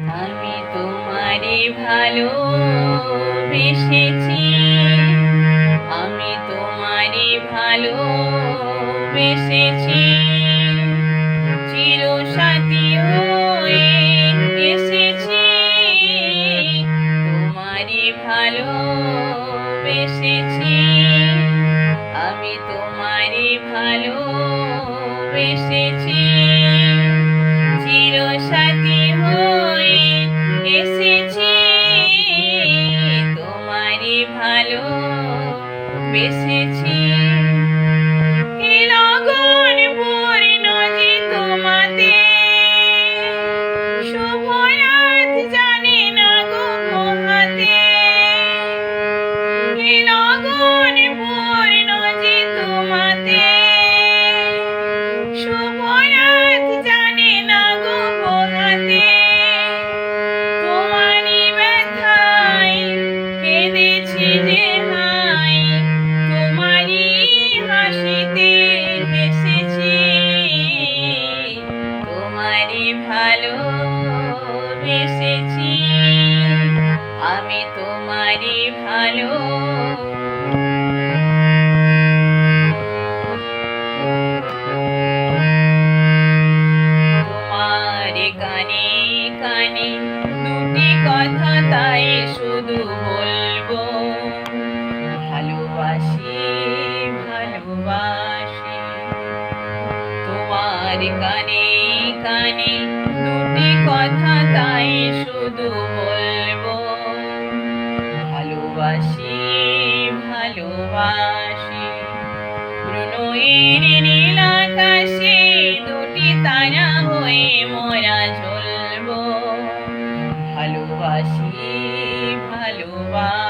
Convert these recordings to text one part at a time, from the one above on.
আমি তোমারে ভালো বেসেছি আমি তোমারে ভালো বেসেছি চির সাথী হয়ে এসেছি। তোমারে ভালো বেসেছি আমি তোমারে ভালো বেসেছি চির বেসেছি তোমারই ভালো বেসেছি। আমি তোমারই ভালো। তোমার কানে কানে দুটি কথা তাই শুধু বলব। ভালোবাসি ভালোবাসি। তোমার কানে কানে দুটি কথা তাই শুধু বলব। ভালোবাসি ভালোবাসি। প্রণয়ের নীল আকাশে দুটি তারা হয়ে মোরা জ্বলবো ভালোবাসি ভালোবাসি।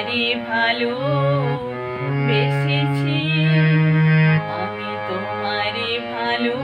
তোমারে ভালো বেসেছি আমি তোমারে ভালো